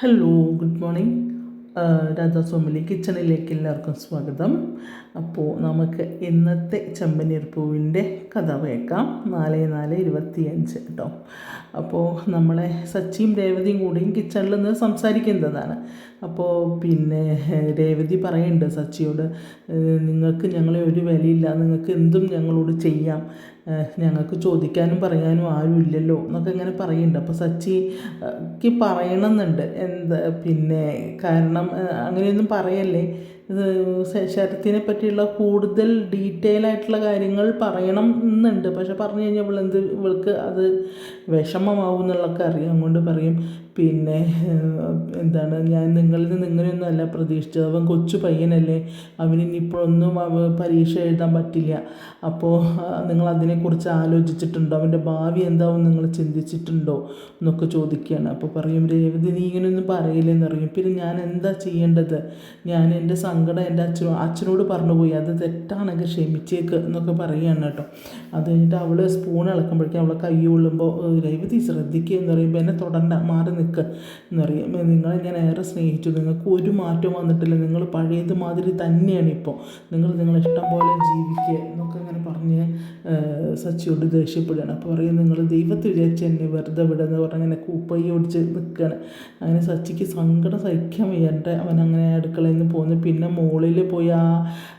Hello good morning Radha സോമലി കിച്ചണിലേക്ക് എല്ലാവർക്കും സ്വാഗതം. അപ്പോൾ നമുക്ക് ഇന്നത്തെ ചെമ്പനീർ പൂവിന്റെ കഥ കേൾക്കാം. നാല് നാല് ഇരുപത്തിയഞ്ച് കേട്ടോ അപ്പോൾ നമ്മളെ സച്ചിയും രേവതിയും കൂടിയും കിച്ചണിൽ നിന്ന് സംസാരിക്കുന്നതാണ്. അപ്പോൾ പിന്നെ രേവതി പറയുന്നുണ്ട് സച്ചിയോട് നിങ്ങൾക്ക് ഞങ്ങളെ ഒരു വിലയില്ല. നിങ്ങൾക്ക് എന്തും ഞങ്ങളോട് ചെയ്യാം. ഞങ്ങൾക്ക് ചോദിക്കാനും പറയാനും ആരും ഇല്ലല്ലോ എന്നൊക്കെ ഇങ്ങനെ പറയുന്നുണ്ട്. അപ്പോൾ സച്ചിക്ക് പറയണമെന്നുണ്ട്. എന്താ പിന്നെ കാരണം അങ്ങനെയൊന്നും പറയല്ലേ? ശരത്തിനെ പറ്റിയുള്ള കൂടുതൽ ഡീറ്റെയിൽ ആയിട്ടുള്ള കാര്യങ്ങൾ പറയണം എന്നുണ്ട്. പക്ഷെ പറഞ്ഞു കഴിഞ്ഞാൽ ഇവളെന്ത് ഇവൾക്ക് അത് വിഷമമാവും എന്നുള്ളതൊക്കെ അറിയാം. അതുകൊണ്ട് പറയും പിന്നെ എന്താണ് ഞാൻ നിങ്ങളിൽ നിന്ന് ഇങ്ങനെയൊന്നും അല്ല പ്രതീക്ഷിച്ചത്. അവൻ കൊച്ചു പയ്യനല്ലേ. അവന് ഇനിയിപ്പോഴൊന്നും അവ പരീക്ഷ എഴുതാൻ പറ്റില്ല. അപ്പോൾ നിങ്ങൾ അതിനെക്കുറിച്ച് ആലോചിച്ചിട്ടുണ്ടോ? അവന്റെ ഭാവി എന്താവും നിങ്ങൾ ചിന്തിച്ചിട്ടുണ്ടോ? എന്നൊക്കെ ചോദിക്കുകയാണ്. അപ്പോൾ പറയും രേവതി നീ ഇങ്ങനെയൊന്നും പറയില്ലെന്ന് പറയും. പിന്നെ ഞാൻ എന്താ ചെയ്യേണ്ടത്? ഞാൻ എന്റെ സങ്കടം എന്റെ അച്ഛനോ അച്ഛനോട് പറഞ്ഞു പോയി അത് തെറ്റാണെങ്കിൽ ക്ഷമിച്ചേക്ക് എന്നൊക്കെ പറയുകയാണ് കേട്ടോ. അത് കഴിഞ്ഞിട്ട് അവൾ സ്പൂൺ ഇളക്കുമ്പോഴേക്കും അവളെ കൈ കൊള്ളുമ്പോൾ രേവതി ശ്രദ്ധിക്കുക എന്ന് പറയുമ്പോൾ എന്നെ തുടണ്ട മാറി നിൽക്കുക എന്ന് പറയും നിങ്ങളെ ഞാൻ ഏറെ സ്നേഹിച്ചു. നിങ്ങൾക്ക് ഒരു മാറ്റവും വന്നിട്ടില്ല. നിങ്ങൾ പഴയത് മാതിരി തന്നെയാണ് ഇപ്പോൾ. നിങ്ങൾ നിങ്ങളിഷ്ടം പോലെ ജീവിക്കുക. സച്ചിയോട് ദേഷ്യപ്പെടുകയാണ്. അപ്പോൾ പറയും നിങ്ങൾ ദൈവത്തെ വിചാരിച്ച് എന്നെ വെറുതെ വിടുന്ന പറഞ്ഞ് അങ്ങനെ കൂപ്പൈ ഓടിച്ച് നിൽക്കുകയാണ് അങ്ങനെ സച്ചിക്ക് സങ്കടം സഹിക്കാൻ വയ്യാണ്ട് അവൻ അങ്ങനെ അടുക്കളയിൽ നിന്ന് പോന്ന്. പിന്നെ മുകളിൽ പോയി ആ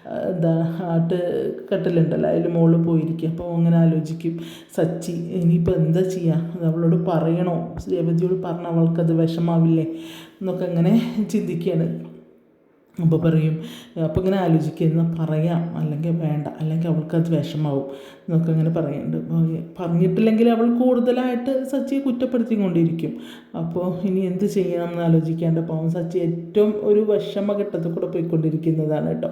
ആ, എന്താ ആട്ട് കെട്ടലുണ്ടല്ലോ അതിൽ മുകളിൽ പോയിരിക്കും. അപ്പോൾ അങ്ങനെ ആലോചിക്കും സച്ചി ഇനിയിപ്പോൾ എന്താ ചെയ്യുക അത് അവളോട് പറയണോ? രേവതിയോട് പറഞ്ഞാൽ അവൾക്കത് വിഷമാവില്ലേ? എന്നൊക്കെ അങ്ങനെ ചിന്തിക്കുകയാണ്. അപ്പോൾ പറയും അപ്പോൾ ഇങ്ങനെ ആലോചിക്കുക എന്നാൽ പറയാം. അല്ലെങ്കിൽ വേണ്ട. അല്ലെങ്കിൽ അവൾക്കത് വിഷമാവും. എന്നൊക്കെ അങ്ങനെ പറയുന്നുണ്ട്. പറഞ്ഞിട്ടില്ലെങ്കിൽ അവൾ കൂടുതലായിട്ട് സച്ചിയെ കുറ്റപ്പെടുത്തിക്കൊണ്ടിരിക്കും. അപ്പോൾ ഇനി എന്ത് ചെയ്യണം എന്ന് ആലോചിക്കാണ്ട് പാവം സച്ചി ഏറ്റവും ഒരു വിഷമഘട്ടത്തിൽ കൂടെ പോയിക്കൊണ്ടിരിക്കുന്നതാണ് കേട്ടോ.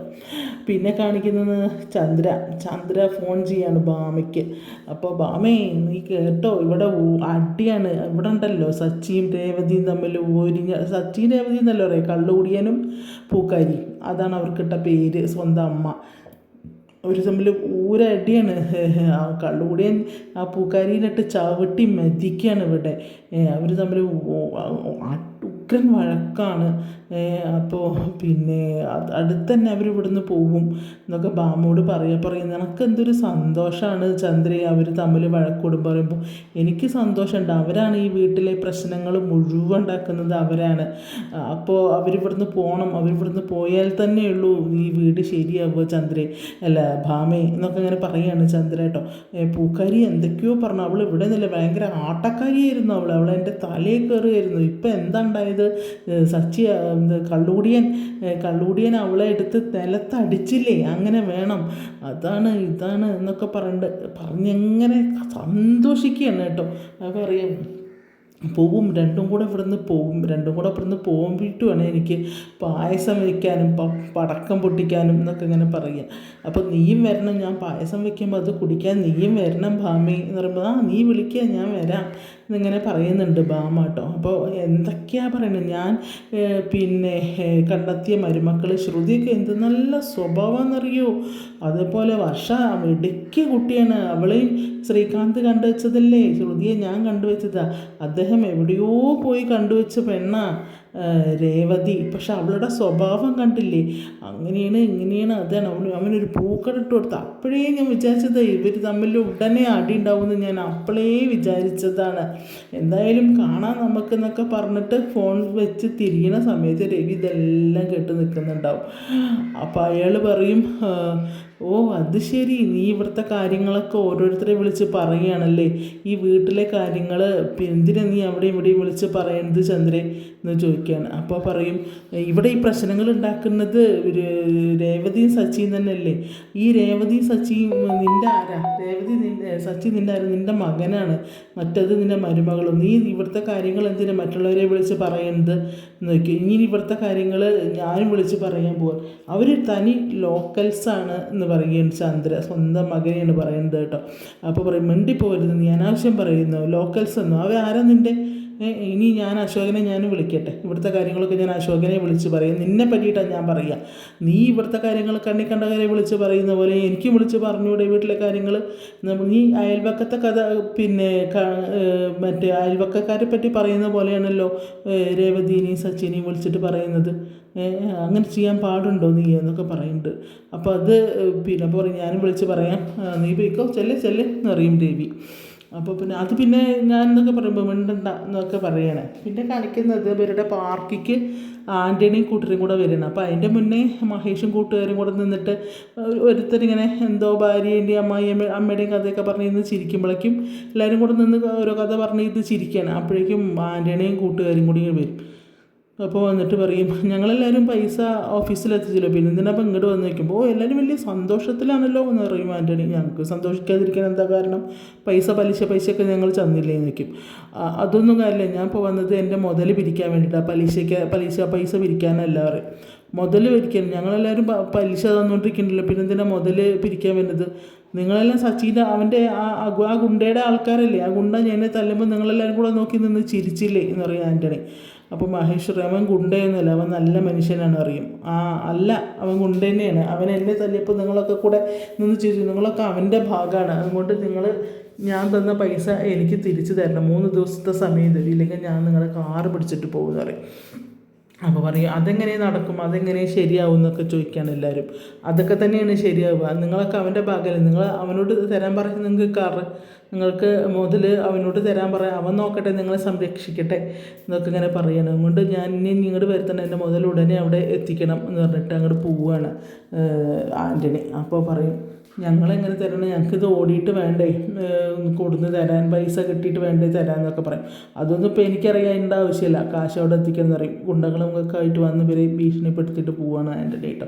പിന്നെ കാണിക്കുന്നത് ചന്ദ്ര. ചന്ദ്ര ഫോൺ ചെയ്യാണ് ബാമയ്ക്ക് അപ്പോൾ ബാമേ നീ കേട്ടോ ഇവിടെ അടിയാണ്. ഇവിടെ ഉണ്ടല്ലോ സച്ചിയും രേവതിയും തമ്മിൽ ഒരിഞ്ഞ സച്ചിയും രേവതിയും എന്നല്ലോ പറയാം കള്ളുകുടിയനും പൂക്കാരി അതാണ് അവർക്കിട്ട പേര് സ്വന്തം അമ്മ. ഒരു തമ്മിൽ ഊരടിയാണ് ആ കള്ളുകൂടിയൻ ആ പൂക്കാരിയിലിട്ട് ചവിട്ടി മെതിക്കുകയാണ് ഇവിടെ. അവർ തമ്മിൽ ഉഗ്രൻ വഴക്കാണ്. അപ്പോൾ പിന്നെ അടുത്ത് തന്നെ അവർ ഇവിടുന്ന് പോകും എന്നൊക്കെ ബാമോട് പറയുക പറയും നിനക്ക് എന്തൊരു സന്തോഷമാണ് ചന്ദ്രയെ അവർ തമ്മിൽ വഴക്കൂടും പറയുമ്പോൾ എനിക്ക് സന്തോഷമുണ്ട് അവരാണ് ഈ വീട്ടിലെ പ്രശ്നങ്ങൾ മുഴുവൻ ഉണ്ടാക്കുന്നത് അവരാണ്. അപ്പോൾ അവരിവിടുന്ന് പോകണം അവരിവിടുന്ന് പോയാൽ തന്നെയുള്ളൂ ഈ വീട് ശരിയാവുക ചന്ദ്രേ. അല്ല ഭാമേ എന്നൊക്കെ ഇങ്ങനെ പറയുകയാണ് ചന്ദ്ര കേട്ടോ. പൂക്കാരി എന്തൊക്കെയോ പറഞ്ഞു. അവൾ ഇവിടെ നിന്നില്ല. ഭയങ്കര ആട്ടക്കാരിയായിരുന്നു അവൾ അവൾ എന്റെ തലയിൽ കയറുകയായിരുന്നു ഇപ്പം എന്താ ഉണ്ടായത്? സച്ചി എന്ത് കള്ളൂടിയൻ കള്ളൂടിയൻ അവളെ എടുത്ത് നിലത്തടിച്ചില്ലേ? അങ്ങനെ വേണം. അതാണ് ഇതാണ് എന്നൊക്കെ പറഞ്ഞിട്ട് പറഞ്ഞെങ്ങനെ സന്തോഷിക്കുകയാണ് കേട്ടോ. അപ്പോൾ അറിയാം. പോവും രണ്ടും കൂടെ ഇവിടുന്ന് പോവും രണ്ടും കൂടെ ഇവിടുന്ന് പോകുമ്പോഴാണ് എനിക്ക് പായസം വയ്ക്കാനും പടക്കം പൊട്ടിക്കാനും എന്നൊക്കെ ഇങ്ങനെ പറയുക. അപ്പോൾ നീയും വരണം ഞാൻ പായസം വയ്ക്കുമ്പോൾ അത് കുടിക്കാൻ നീയും വരണം ഭാമി എന്ന് പറയുമ്പോൾ ആ നീ വിളിക്കുക ഞാൻ വരാം എന്നിങ്ങനെ പറയുന്നുണ്ട് ഭാമ കേട്ടോ. അപ്പോൾ എന്തൊക്കെയാണ് പറയുന്നത്? ഞാൻ പിന്നെ കണ്ടെത്തിയ മരുമക്കൾ ശ്രുതിയൊക്കെ എന്ത് നല്ല സ്വഭാവം എന്നറിയോ അതേപോലെ വർഷ ഇടുക്കിയ കുട്ടിയാണ്. അവളെയും ശ്രീകാന്ത് കണ്ടുവച്ചതല്ലേ? ശ്രുതിയെ ഞാൻ കണ്ടുവച്ചതാണ് അദ്ദേഹം എവിടെയോ പോയി കണ്ടുവച്ച പെണ്ണാ രേവതി. പക്ഷെ അവളുടെ സ്വഭാവം കണ്ടില്ലേ? അങ്ങനെയാണ് ഇങ്ങനെയാണ്. അതാണ്. അവന് അവനൊരു പൂക്കട ഇട്ട് കൊടുത്ത. അപ്പോഴേ ഞാൻ വിചാരിച്ചത് ഇവർ തമ്മിൽ ഉടനെ അടി ഉണ്ടാവുമെന്ന് ഞാൻ അപ്പോഴേ വിചാരിച്ചതാണ്. എന്തായാലും കാണാൻ നമുക്കെന്നൊക്കെ പറഞ്ഞിട്ട് ഫോൺ വെച്ച് തിരിയണ സമയത്ത് രവി ഇതെല്ലാം കേട്ട് നിൽക്കുന്നുണ്ടാവും. അപ്പോൾ അയാൾ പറയും "ആ, ഓ അത് ശരി. നീ ഇവിടുത്തെ കാര്യങ്ങളൊക്കെ ഓരോരുത്തരെ വിളിച്ച് പറയുകയാണല്ലേ? ഈ വീട്ടിലെ കാര്യങ്ങൾ എന്തിനാ നീ അവിടെ ഇവിടെയും വിളിച്ച് പറയുന്നത് ചന്ദ്രൻ എന്ന് ചോദിക്കുകയാണ്. അപ്പോൾ പറയും ഇവിടെ ഈ പ്രശ്നങ്ങൾ ഉണ്ടാക്കുന്നത് രേവതിയും സച്ചിയും തന്നെയല്ലേ? ഈ രേവതിയും സച്ചിയും നിന്റെ ആരാ? രേവതി നിന്റെ സച്ചി നിന്റെ ആരാ? നിന്റെ മകനാണ്. മറ്റത് നിന്റെ മരുമകളും. നീ ഇവിടുത്തെ കാര്യങ്ങൾ എന്തിനാ മറ്റുള്ളവരെ വിളിച്ച് പറയുന്നത് എന്ന് നോക്കി ഇനി ഇവിടുത്തെ കാര്യങ്ങൾ ഞാനും വിളിച്ച് പറയാൻ പോവാ. അവർ തനി ലോക്കൽസാണ് എന്ന് പറയുകയാണ് ചന്ദ്ര സ്വന്തം മകനെയാണ് പറയുന്നത് കേട്ടോ. അപ്പോൾ പറയും മിണ്ടിപ്പോരുത് ഞാൻ അനാവശ്യം പറയുന്നു. ലോക്കൽസ് എന്നോ അവ ആരാ നിന്റെ ഇനി ഞാൻ അശോകനെ ഞാൻ വിളിക്കട്ടെ. ഇവിടുത്തെ കാര്യങ്ങളൊക്കെ ഞാൻ അശോകനെ വിളിച്ച് പറയും. നിന്നെ പറ്റിയിട്ടാണ് ഞാൻ പറയുക നീ ഇവിടുത്തെ കാര്യങ്ങൾ കണ്ണി കണ്ട കാര്യം വിളിച്ച് പറയുന്ന പോലെ എനിക്ക് വിളിച്ച് പറഞ്ഞൂടെ വീട്ടിലെ കാര്യങ്ങൾ നീ അയൽവക്കത്തെ കഥ പിന്നെ മറ്റേ അയൽവക്കക്കാരെ പറ്റി പറയുന്ന പോലെയാണല്ലോ രേവതിനെയും സച്ചിനെയും വിളിച്ചിട്ട് പറയുന്നത്. അങ്ങനെ ചെയ്യാൻ പാടുണ്ടോ നീ എന്നൊക്കെ പറയുന്നുണ്ട് അപ്പോൾ അത് പിന്നെ പറയും ഞാനും വിളിച്ച് പറയാം. നീ പോയിക്കോ. ചെല്ലേ ചെല്ലേ എന്ന് പറയും ദേവി അപ്പോൾ പിന്നെ അത് പിന്നെ ഞാൻ എന്നൊക്കെ പറയുമ്പോൾ മിണ്ടണ്ട എന്നൊക്കെ പറയണേ. പിന്നെ കളിക്കുന്നത് ഇവരുടെ പാർക്കിക്ക് ആന്റണിയും കൂട്ടരും കൂടെ വരണം അപ്പോൾ അതിന്റെ മുന്നേ മഹേഷും കൂട്ടുകാരും കൂടെ നിന്നിട്ട് ഒരു- ഒരുത്തരിങ്ങനെ എന്തോ ഭാര്യേന്റെയും അമ്മായിയും അമ്മയുടെയും കഥയൊക്കെ പറഞ്ഞ് ഇന്ന് ചിരിക്കുമ്പോഴേക്കും എല്ലാവരും കൂടെ നിന്ന് ഓരോ കഥ പറഞ്ഞ് ഇത് ചിരിക്കുകയാണ് അപ്പോഴേക്കും ആന്റണിയും കൂട്ടുകാരും കൂടി വരും. അപ്പോൾ വന്നിട്ട് പറയും ഞങ്ങളെല്ലാവരും പൈസ ഓഫീസിൽ എത്തിച്ചല്ലോ പിന്നെ എന്തിനാ അപ്പം ഇങ്ങോട്ട് വന്ന് നിൽക്കുമ്പോൾ ഓ എല്ലാവരും വലിയ സന്തോഷത്തിലാണല്ലോ എന്ന് പറയും ആന്റണി ഞങ്ങൾക്ക് സന്തോഷിക്കാതിരിക്കാൻ എന്താ കാരണം? പൈസ പലിശ പൈസയൊക്കെ ഞങ്ങൾ ചെന്നില്ലേ നിൽക്കും അതൊന്നും കാര്യമില്ല. ഞാൻ ഇപ്പോൾ വന്നത് എന്റെ മുതൽ പിരിക്കാൻ വേണ്ടിയിട്ടാണ് പലിശയ്ക്ക് പലിശ പൈസ പിരിക്കാനല്ല പറയും. മുതൽ പിരിക്കാൻ ഞങ്ങളെല്ലാവരും പലിശ തന്നുകൊണ്ടിരിക്കുന്നുണ്ടല്ലോ പിന്നെ എന്തിനാ മുതൽ പിരിക്കാൻ വരുന്നത്? നിങ്ങളെല്ലാം സച്ചിന്റെ അവന്റെ ആ ആ ഗുണ്ടയുടെ ആൾക്കാരല്ലേ? ആ ഗുണ്ട എന്നെ തല്ലുമ്പോൾ നിങ്ങളെല്ലാവരും കൂടെ നോക്കി നിന്ന് ചിരിച്ചില്ലേ എന്ന് പറയും ആന്റണി അപ്പോൾ മഹേഷ് അവൻ ഗുണ്ടയെന്നല്ല അവൻ നല്ല മനുഷ്യനാണ് അറിയും ആ അല്ല അവൻ ഗുണ്ട തന്നെയാണ് അവൻ എന്നെ തല്ലിയപ്പോൾ നിങ്ങളൊക്കെ കൂടെ നിന്ന് ചിരിച്ചു. നിങ്ങളൊക്കെ അവന്റെ ഭാഗമാണ് അതുകൊണ്ട് നിങ്ങൾ ഞാൻ തന്ന പൈസ എനിക്ക് തിരിച്ചു തരണം. മൂന്ന് ദിവസത്തെ സമയം തരും. ഇല്ലെങ്കിൽ ഞാൻ നിങ്ങളെ കാറ് പിടിച്ചിട്ട് പോകുമെന്ന് പറയും. അപ്പോൾ പറയും അതെങ്ങനെ നടക്കും? അതെങ്ങനെ ശരിയാവും? എന്നൊക്കെ ചോദിക്കുകയാണ് എല്ലാവരും. അതൊക്കെ തന്നെയാണ് ശരിയാവുക. നിങ്ങളൊക്കെ അവന്റെ ഭാഗമല്ലേ നിങ്ങൾ അവനോട് തരാൻ പറഞ്ഞ് നിങ്ങൾക്ക് കാറ്. നിങ്ങൾക്ക് മുതൽ അവനോട് തരാൻ പറയാം. അവൻ നോക്കട്ടെ നിങ്ങളെ സംരക്ഷിക്കട്ടെ എന്നൊക്കെ ഇങ്ങനെ പറയണം. അതുകൊണ്ട് ഞാൻ ഇനി ഇങ്ങോട്ട് വരുത്തണം എന്റെ മുതൽ ഉടനെ അവിടെ എത്തിക്കണം എന്ന് പറഞ്ഞിട്ട് അങ്ങോട്ട് പോവുകയാണ് ആന്റണി അപ്പോൾ പറയും ഞങ്ങളെങ്ങനെ തരണം? ഞങ്ങൾക്കിത് ഓടിയിട്ട് വേണ്ടേ? കൊടുന്ന് തരാൻ പൈസ കിട്ടിയിട്ട് വേണ്ടേ തരാൻ എന്നൊക്കെ പറയും. അതൊന്നും ഇപ്പോൾ എനിക്കറിയാൻ ആവശ്യമില്ല. കാശ് അവിടെ എത്തിക്കണം എന്ന് പറയും. ഗുണ്ടകളും ഒക്കെ ആയിട്ട് വന്ന് ഇവരെ ഭീഷണിപ്പെടുത്തിയിട്ട് പോവുകയാണ് എന്റെ ഡേറ്റം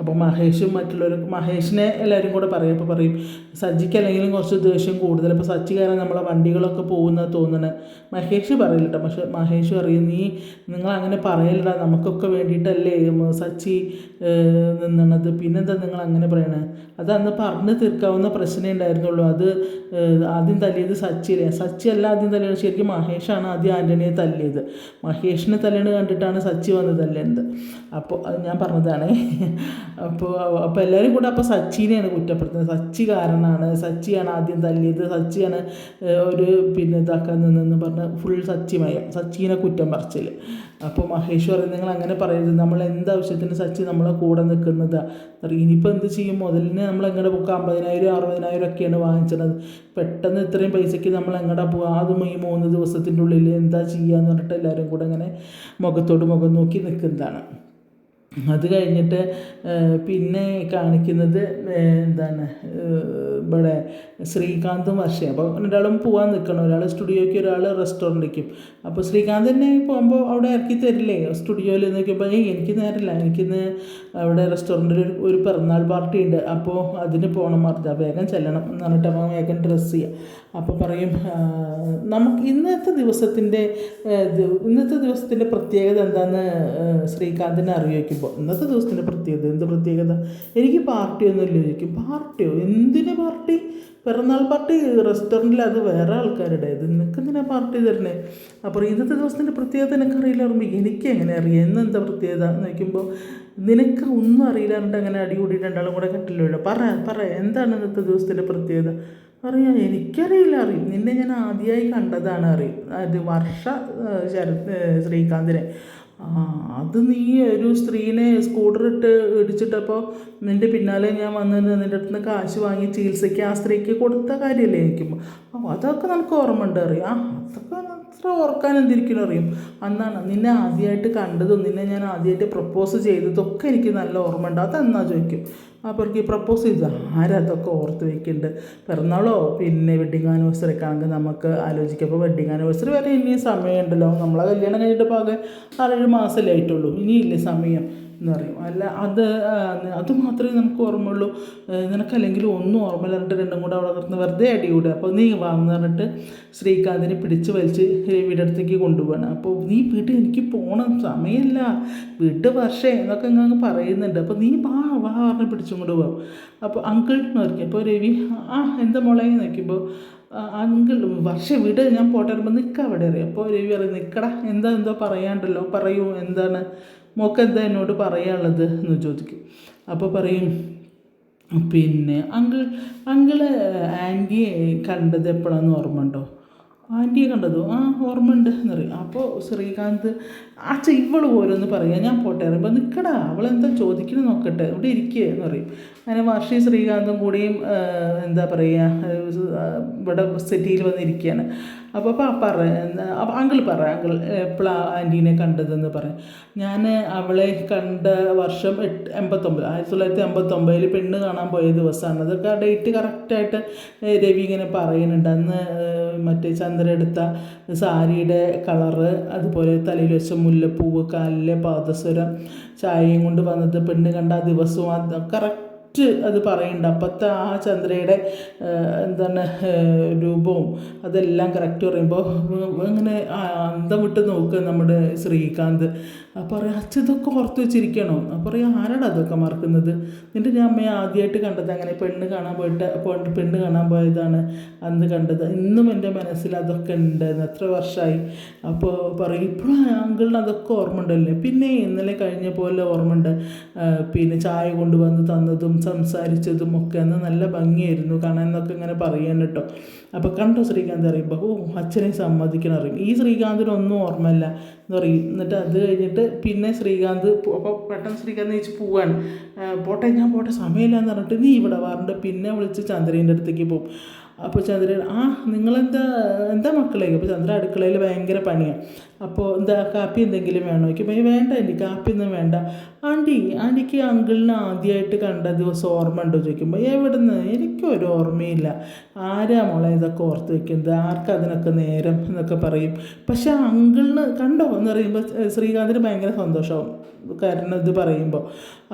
അപ്പോൾ മഹേഷും മറ്റുള്ളവരും മഹേഷിനെ എല്ലാവരും കൂടെ പറയും അപ്പോൾ പറയും സജ്ജിക്ക് അല്ലെങ്കിലും കുറച്ച് ദേഷ്യം കൂടുതൽ. അപ്പോൾ സജ്ജി കാരണം നമ്മളെ വണ്ടികളൊക്കെ പോകുന്നത് തോന്നണേ. മഹേഷ് പറയില്ല കേട്ടോ പക്ഷെ മഹേഷ് പറയും നീ നിങ്ങൾ അങ്ങനെ പറയില്ലടാ. നമുക്കൊക്കെ വേണ്ടിയിട്ടല്ലേ സച്ചി നിന്നണത്. പിന്നെന്താ നിങ്ങൾ അങ്ങനെ പറയണേ? അത് അന്ന് പറഞ്ഞ് തീർക്കാവുന്ന പ്രശ്നമേ ഉണ്ടായിരുന്നുള്ളൂ. അത് ആദ്യം തല്ലിയത് സച്ചിയിലെ സച്ചി അല്ല ആദ്യം തല്ലിയത്. ശരിക്കും മഹേഷാണ് ആദ്യം ആന്റണിയെ തല്ലിയത്. മഹേഷിനെ തല്ലണ കണ്ടിട്ടാണ് സച്ചി വന്ന് തല്ലേണ്ടത്. അപ്പോൾ അത് ഞാൻ പറഞ്ഞതാണേ. അപ്പോൾ അപ്പോൾ എല്ലാവരും കൂടെ അപ്പോൾ സച്ചിനെയാണ് കുറ്റപ്പെടുത്തുന്നത്. സച്ചി കാരണമാണ് സച്ചിയാണ് ആദ്യം തല്ലിയത്. സച്ചിയാണ് ഒരു പിന്നെ ഇതാക്കാൻ നിന്നെന്ന് പറഞ്ഞ് ഫുൾ സച്ചിമയം സച്ചിനെ കുറ്റം പറിച്ചിൽ അപ്പോൾ മഹേഷ് പറയുന്നത് നിങ്ങൾ അങ്ങനെ പറയരുത്. നമ്മൾ എന്താവശ്യത്തിന് സച്ചി നമ്മളെ കൂടെ നിൽക്കുന്നത്. ഇനിയിപ്പോൾ എന്ത് ചെയ്യും? മുതലിന് നമ്മൾ എങ്ങനെ പോക്കുക അമ്പതിനായിരം അറുപതിനായിരം ഒക്കെയാണ് വാങ്ങിച്ചത്. പെട്ടെന്ന് ഇത്രയും പൈസയ്ക്ക് നമ്മൾ എങ്ങടെ പോവുക അതും ഈ മൂന്ന് ദിവസത്തിന്റെ ഉള്ളിൽ എന്താ ചെയ്യുക എന്ന് പറഞ്ഞിട്ട് എല്ലാവരും കൂടെ ഇങ്ങനെ മുഖത്തോട് മുഖം നോക്കി നിൽക്കുന്നതാണ്. അത് കഴിഞ്ഞിട്ട് പിന്നെ കാണിക്കുന്നത് എന്താണ് ഇവിടെ ശ്രീകാന്തും വർഷയും. അപ്പോൾ രണ്ടാളും പോകാൻ നിൽക്കണം. ഒരാൾ സ്റ്റുഡിയോയ്ക്ക് ഒരാൾ റെസ്റ്റോറന്റിലേക്കും. അപ്പോൾ ശ്രീകാന്ത് തന്നെ പോകുമ്പോൾ അവിടെ ഇറക്കി തരില്ലേ? സ്റ്റുഡിയോയിൽ നിൽക്കുമ്പോൾ ഏയ് എനിക്ക് നേരമില്ല എനിക്കിന്ന് അവിടെ റെസ്റ്റോറന്റിൽ ഒരു ഒരു പിറന്നാൾ പാർട്ടി ഉണ്ട്. അപ്പോൾ അതിന് പോകണം പറഞ്ഞാൽ വേഗം ചെല്ലണം എന്ന് പറഞ്ഞിട്ട് വേഗം ഡ്രസ്സ് ചെയ്യുക അപ്പോൾ പറയും നമുക്ക് ഇന്നത്തെ ദിവസത്തിന്റെ ഇന്നത്തെ ദിവസത്തിന്റെ പ്രത്യേകത എന്താണെന്ന് ശ്രീകാന്തിനെ അറിയിക്കുമ്പോൾ ഇന്നത്തെ ദിവസത്തിന്റെ പ്രത്യേകത എന്ത് പ്രത്യേകത? എനിക്ക് പാർട്ടിയൊന്നും ഇല്ല ചോദിക്കും. പാർട്ടിയോ? എന്തിനു പാർട്ടി? പിറന്നാൾ പാർട്ടി റെസ്റ്റോറന്റിൽ അത് വേറെ ആൾക്കാരുടെ ഇത് നിനക്ക് എന്തിനാ പാർട്ടി തരണേ? അപ്പോൾ ഇന്നത്തെ ദിവസത്തിന്റെ പ്രത്യേകത എനിക്കറിയില്ല പറയുമ്പോൾ എനിക്ക് എങ്ങനെ അറിയാം? ഇന്നെന്താ പ്രത്യേകത എന്ന് ചോദിക്കുമ്പോൾ നിനക്ക് ഒന്നും അറിയില്ലാണ്ട് അങ്ങനെ അടികൂടി രണ്ടാളും കൂടെ കെട്ടില്ലോ പറ പറ എന്താണ് ഇന്നത്തെ ദിവസത്തിന്റെ പ്രത്യേകത? അറിയാം. എനിക്കറിയില്ല അറിയും. നിന്നെ ഞാൻ ആദ്യമായി കണ്ടതാണ് അറിയും. അത് വർഷ ശരത് ശ്രീകാന്തിനെ. ആ അത് നീ ഒരു സ്ത്രീനെ സ്കൂട്ടർ ഇട്ട് ഇടിച്ചിട്ടപ്പോൾ നിന്റെ പിന്നാലെ ഞാൻ വന്ന് നിന്റെ അടുത്ത് നിന്ന് കാശ് വാങ്ങി ചികിത്സയ്ക്ക് ആ സ്ത്രീക്ക് കൊടുത്ത കാര്യമല്ലേ അപ്പോൾ അതൊക്കെ നമുക്ക് ഓർമ്മ ഉണ്ട് അറിയാം. അതൊക്കെ അത്ര ഓർക്കാൻ എന്തിരിക്കണം അറിയും. അന്നാണ് നിന്നെ ആദ്യമായിട്ട് കണ്ടതും നിന്നെ ഞാൻ ആദ്യമായിട്ട് പ്രപ്പോസ് ചെയ്തതൊക്കെ എനിക്ക് നല്ല ഓർമ്മ ഉണ്ട് അതെന്നാ ചോദിക്കും? അപ്പോൾ ഈ പ്രപ്പോസ് ചെയ്തു ആരാ? അതൊക്കെ ഓർത്ത് വെക്കുന്നുണ്ട് പിറന്നാളോ? പിന്നെ വെഡിങ് ആനിവേഴ്സറി ഒക്കെ ആണെങ്കിൽ നമുക്ക് ആലോചിക്കാം അപ്പോൾ വെഡിങ് ആനിവേഴ്സറി വരെ ഇനിയും സമയമുണ്ടല്ലോ. നമ്മളെ കല്യാണം കഴിഞ്ഞിട്ട് ആകെ ആറേഴ് മാസമല്ലേ ആയിട്ടുള്ളൂ. ഇനിയില്ലേ സമയം? എന്ന് പറയും. അല്ല അത് അത് മാത്രമേ നമുക്ക് ഓർമ്മയുള്ളൂ. നിനക്കല്ലെങ്കിൽ ഒന്നും ഓർമ്മയില്ല എന്നിട്ട് രണ്ടും കൂടെ അവിടെ കിടന്ന് വെറുതെ അടികൂടുക അപ്പോൾ നീ വാന്ന് പറഞ്ഞിട്ട് ശ്രീകാന്തിനെ പിടിച്ച് വലിച്ച് രവിയുടെ അടുത്തേക്ക് കൊണ്ടുപോകണം അപ്പോൾ നീ വീട്ടിൽ എനിക്ക് പോകണം സമയമില്ല വീട്ട് വർഷേ എന്നൊക്കെ അങ്ങ് പറയുന്നുണ്ട്. അപ്പോൾ നീ വാ വാ പറഞ്ഞ് പിടിച്ചും കൊണ്ട് പോകും അപ്പോൾ അങ്കിൾ എന്ന് പറയും. അപ്പോൾ രവി ആ എന്താ മോളെ നോക്കിയപ്പോൾ അങ്കിൾ വർഷ വിട് ഞാൻ പോട്ടെ പറയുമ്പോൾ നിൽക്കുക അവിടെ. അറിയാം അപ്പോൾ രവി പറയും നിൽക്കടാ എന്താ എന്തോ പറയാണ്ടല്ലോ പറയൂ എന്താണ്? മോക്ക് എന്താ എന്നോട് പറയാനുള്ളത് എന്ന് ചോദിക്കും. അപ്പോൾ പറയും പിന്നെ അങ്കിൾ അങ്കിൾ ആന്റിയെ കണ്ടത് എപ്പോഴാണെന്ന് ഓർമ്മ ഉണ്ടോ? ആന്റിയെ കണ്ടതോ? ആ ഓർമ്മ ഉണ്ട് എന്ന് പറയും. അപ്പോൾ ശ്രീകാന്ത് അച്ഛ ഇവൾ ഓരോന്ന് പറയാം. ഞാൻ പോട്ടെ പറയുമ്പോൾ നിൽക്കടാ അവളെന്താ ചോദിക്കണം നോക്കട്ടെ. ഇവിടെ ഇരിക്കുക എന്ന് പറയും. അങ്ങനെ വർഷി ശ്രീകാന്തും കൂടിയും എന്താ പറയുക ഇവിടെ സിറ്റിയിൽ വന്നിരിക്കുകയാണ് അപ്പോൾ അപ്പം പറ അങ്കിൾ പറ അങ്കിൾ എപ്പോഴാണ് ആന്റീനെ കണ്ടതെന്ന് പറയാം ഞാൻ അവളെ കണ്ട വർഷം എട്ട് എൺപത്തൊമ്പത് ആയിരത്തി തൊള്ളായിരത്തി എൺപത്തൊമ്പതിൽ പെണ്ണ് കാണാൻ പോയ ദിവസമാണ് അതൊക്കെ ആ ഡേറ്റ് കറക്റ്റായിട്ട് രവി ഇങ്ങനെ പറയുന്നുണ്ട്. അന്ന് മറ്റേ ചന്ദ്ര എടുത്ത സാരിയുടെ കളറ് അതുപോലെ തലയിൽ വെച്ച മുല്ലപ്പൂവ് കാലിലെ പാദസ്വരം ചായയും കൊണ്ട് വന്നത് പെണ്ണ് കണ്ട ദിവസവും അത് കറക്റ്റ് അത് പറയുന്നുണ്ട്. അപ്പോഴത്തെ ആ ചന്ദ്രയുടെ എന്താണ് രൂപവും അതെല്ലാം കറക്റ്റ് പറയുമ്പോൾ അങ്ങനെ ആ അന്തം വിട്ട് നോക്കുക നമ്മുടെ ശ്രീകാന്ത്. അപ്പോൾ പറയാം അച്ഛൻ ഇതൊക്കെ ഓർത്ത് വെച്ചിരിക്കണോ? അപ്പോൾ പറയാം ആരാടാ അതൊക്കെ മറക്കുന്നത്? നിന്റെ ഞാൻ അമ്മയെ ആദ്യമായിട്ട് കണ്ടത് അങ്ങനെ പെണ്ണ് കാണാൻ പോയിട്ട് പെണ്ണ് കാണാൻ പോയതാണ് അന്ന് കണ്ടത്. ഇന്നും എന്റെ മനസ്സിൽ അതൊക്കെ ഉണ്ട്. എത്ര വർഷമായി അപ്പോൾ പറയും ഇപ്പോഴും അങ്കിളിന് അതൊക്കെ ഓർമ്മ ഉണ്ടല്ലേ പിന്നെ ഇന്നലെ കഴിഞ്ഞ പോലെ ഓർമ്മയുണ്ട്. പിന്നെ ചായ കൊണ്ടുവന്ന് തന്നതും സംസാരിച്ചതും ഒക്കെ അന്ന് നല്ല ഭംഗിയായിരുന്നു. കാണാൻ എന്നൊക്കെ ഇങ്ങനെ പറയാൻ കേട്ടോ. അപ്പോൾ കണ്ടോ ശ്രീകാന്ത് അറിയുമ്പോൾ ഓ അച്ഛനെ സമ്മതിക്കണം. അറിയും. ഈ ശ്രീകാന്തിനൊന്നും ഓർമ്മയില്ല. എന്ന് പറയും എന്നിട്ട് അത് കഴിഞ്ഞിട്ട് പിന്നെ ശ്രീകാന്ത് അപ്പോൾ പെട്ടെന്ന് ശ്രീകാന്ത് ചോദിച്ച് ആ, പോട്ടെ ഞാൻ പോട്ടെ സമയമില്ല എന്ന് പറഞ്ഞിട്ട് നീ ഇവിടെ വാറുണ്ട് പിന്നെ വിളിച്ച് ചന്ദ്രേന്റെ അടുത്തേക്ക് പോകും അപ്പോൾ ചന്ദ്രൻ ആ നിങ്ങളെന്താ എന്താ മക്കളെ? അപ്പോൾ ചന്ദ്ര അടുക്കളയിൽ ഭയങ്കര പണിയാണ് അപ്പോൾ എന്താ കാപ്പി എന്തെങ്കിലും വേണോ? ചോദിക്കുമ്പോൾ "ഏയ് വേണ്ട ആന്റി കാപ്പിയൊന്നും വേണ്ട. ആന്റി ആന്റിക്ക് അങ്കിളിനെ ആദ്യമായിട്ട് കണ്ട ദിവസം ഓർമ്മ ഉണ്ടോ? ചോദിക്കുമ്പോൾ എവിടുന്ന്? എനിക്കൊരു ഓർമ്മയില്ല. ആരാ മോളെ ഇതൊക്കെ ഓർത്ത് വെക്കുന്നത്? ആർക്കും അതിനൊക്കെ നേരം? എന്നൊക്കെ പറയും. പക്ഷെ അങ്കിളിന് കണ്ടോ? എന്ന് പറയുമ്പോൾ ശ്രീകാന്തിന് ഭയങ്കര സന്തോഷമാവും കാരണം ഇത് പറയുമ്പോൾ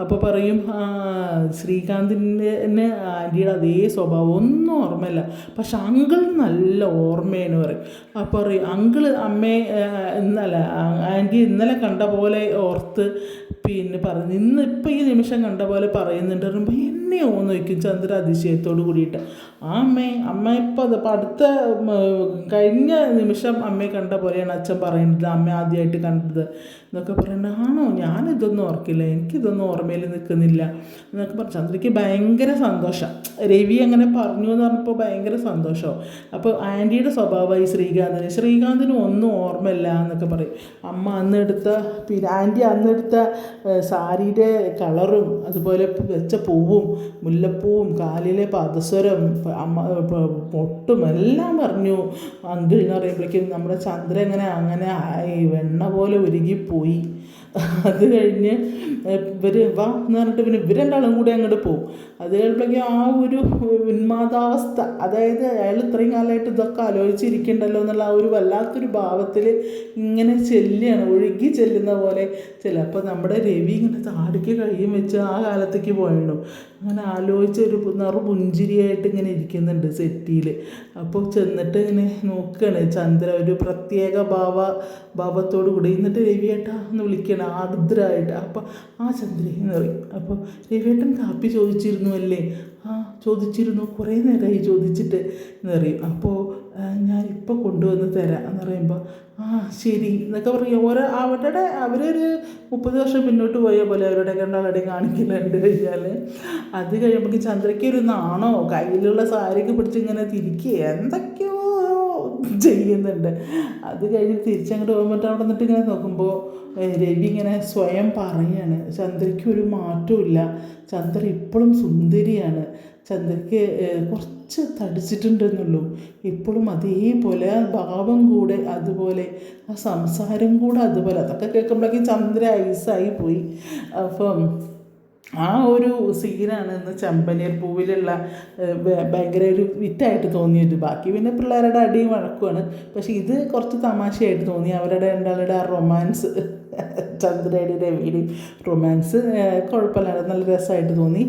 അപ്പോൾ പറയും ശ്രീകാന്തിന്റെ തന്നെ ആന്റിയുടെ അതേ സ്വഭാവം. ഒന്നും ഓർമ്മയില്ല. പക്ഷെ അങ്കിൾ നല്ല ഓർമ്മയെന്ന് പറയും. അപ്പോൾ പറയും അങ്കിൾ അമ്മയെ ആ, ഇന്നലെ ആന്റി ഇന്നലെ കണ്ട പോലെ ഓർത്ത് പിന്നെ പറഞ്ഞു. ഇന്ന് ഇപ്പം ഈ നിമിഷം കണ്ട പോലെ പറയുന്നുണ്ട്. പറയുമ്പോൾ എന്നെയോ ഒന്ന് ചോദിക്കും ചന്ദ്ര അതിശയത്തോട് കൂടിയിട്ട്. ആ അമ്മേ അമ്മ ഇപ്പം അത് അടുത്ത കഴിഞ്ഞ നിമിഷം അമ്മയെ കണ്ട പോലെയാണ് അച്ഛൻ പറയുന്നത്. അമ്മ ആദ്യമായിട്ട് കണ്ടത്. എന്നൊക്കെ പറയുന്നത്. ആണോ? ഞാനിതൊന്നും ഓർക്കില്ല. എനിക്കിതൊന്നും ഓർമ്മയിൽ നിൽക്കുന്നില്ല. എന്നൊക്കെ പറഞ്ഞു. ചന്ദ്രയ്ക്ക് ഭയങ്കര സന്തോഷം. രവി അങ്ങനെ പറഞ്ഞു എന്ന് പറഞ്ഞപ്പോൾ ഭയങ്കര സന്തോഷവും. അപ്പോൾ ആന്റിയുടെ സ്വഭാവമായി ശ്രീകാന്തിന് ശ്രീകാന്തിന് ഒന്നും ഓർമ്മയില്ല എന്നൊക്കെ പറയും. അമ്മ അന്നെടുത്ത പിന്നെ ആന്റി അന്നെടുത്ത സാരിയുടെ കളറും അതുപോലെ വെച്ച പൂവും മുല്ലപ്പൂവും കാലിലെ പദസ്വരം അമ്മ പ- പൊട്ടും എല്ലാം പറഞ്ഞു അങ്കിൾ എന്ന് പറയുമ്പോഴേക്കും നമ്മുടെ ചന്ദ്രൻ ഇങ്ങനെ അങ്ങനെ ആയി വെണ്ണ പോലെ ഉരുകിപ്പോയി. അത് കഴിഞ്ഞ് ഇവർ വാ എന്ന് പറഞ്ഞിട്ട് പിന്നെ ഇവർ രണ്ടാളും കൂടി അങ്ങോട്ട് പോകും അത് കഴിയുമ്പോഴേക്കും ആ ഒരു ഉന്മാദാവസ്ഥ അതായത് അയാൾ ഇത്രയും കാലമായിട്ട് ഇതൊക്കെ ആലോചിച്ചിരിക്കണ്ടല്ലോ എന്നുള്ള ആ ഒരു വല്ലാത്തൊരു ഭാവത്തിൽ ഇങ്ങനെ ചെല്ലുകയാണ്. ഒഴുകി ചെല്ലുന്ന പോലെ. ചിലപ്പോൾ നമ്മുടെ രവി ഇങ്ങനെ താടിക്ക് കഴിയും വെച്ച് ആ കാലത്തേക്ക് പോയിട്ടുണ്ടോ അങ്ങനെ ആലോചിച്ച് ഒരു നിറ പുഞ്ചിരിയായിട്ട് ഇങ്ങനെ ഇരിക്കുന്നുണ്ട് സെറ്റിയിൽ അപ്പോൾ ചെന്നിട്ട് ഇങ്ങനെ നോക്കുകയാണ് ചന്ദ്ര ഒരു പ്രത്യേക ഭാവ ഭാവത്തോടു കൂടി. എന്നിട്ട് രവിയേട്ടാ എന്ന് വിളിക്കണം. ആർദ്രമായിട്ട് അപ്പോൾ ആ ചന്ദ്ര എന്ന് പറയും. അപ്പോൾ രവിയേട്ടൻ കാപ്പി ചോദിച്ചിരുന്നു അല്ലേ? ആ ചോദിച്ചിരുന്നു. കുറേ നേരമായി ചോദിച്ചിട്ട് എന്ന് പറയും. അപ്പോൾ ഞാനിപ്പോൾ കൊണ്ടുവന്ന് തരാം എന്ന് പറയുമ്പോൾ ആ ശരി എന്നൊക്കെ പറയും. ഓരോ അവരുടെ അവരൊരു മുപ്പത് വർഷം മുന്നോട്ട് പോയ പോലെ അവരുടെ കണ്ടാളടെ കാണിക്കുന്നുണ്ട് കഴിഞ്ഞാൽ അത് കഴിയുമ്പോൾ ചന്ദ്രയ്ക്ക് ഒരു നാണോ? കയ്യിലുള്ള സാരിക്ക് പിടിച്ച് ഇങ്ങനെ തിരിക്കുക എന്തൊക്കെയോ ചെയ്യുന്നുണ്ട്. അത് കഴിഞ്ഞ് തിരിച്ചങ്ങോട്ട് പോകുമ്പോൾ അവിടെ നിന്നിട്ട് ഇങ്ങനെ നോക്കുമ്പോൾ രവി ഇങ്ങനെ സ്വയം പറയാണ് ചന്ദ്രയ്ക്ക് ഒരു മാറ്റവും ഇല്ല. ചന്ദ്ര ഇപ്പോഴും സുന്ദരിയാണ്. ചന്ദ്രയ്ക്ക് ഏഹ് കുറച്ച് തടിച്ചിട്ടുണ്ടെന്നുള്ളൂ. ഇപ്പോഴും അതേപോലെ ആ ഭാവം കൂടെ അതുപോലെ ആ സംസാരം കൂടെ അതുപോലെ. അതൊക്കെ കേൾക്കുമ്പോഴേക്കും ചന്ദ്ര ഐസായി പോയി. അപ്പം ആ ഒരു സീനാണ് ഇന്ന് ചെമ്പനീർ പൂവിലുള്ള ഭയങ്കര ഒരു വിറ്റായിട്ട് തോന്നിയത്. ബാക്കി പിന്നെ പിള്ളേരുടെ അടിയും വഴക്കുമാണ്. പക്ഷേ ഇത് കുറച്ച് തമാശയായിട്ട് തോന്നി. അവരുടെ രണ്ടാളുടെ ആ റൊമാൻസ് ചന്ദ്രയുടെ രവിയുടെയും റൊമാൻസ് കുഴപ്പമില്ലാതെ കുഴപ്പമില്ല നല്ല രസമായിട്ട് തോന്നി.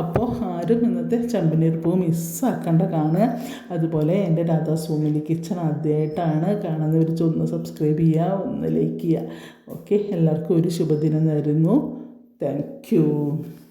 അപ്പോൾ ആരും ഇന്നത്തെ ചെമ്പനീർ പൂ മിസ്സാക്കണ്ട കാണുക. അതുപോലെ എന്റെ രാധാ സൂമിലി കിച്ചൺ ആദ്യമായിട്ടാണ് കാണുന്നവർ ഒന്ന് സബ്സ്ക്രൈബ് ചെയ്യുക ഒന്ന് ലൈക്ക് ചെയ്യുക. ഓക്കെ എല്ലാവർക്കും ഒരു ശുഭദിനം നേരുന്നു. Thank you.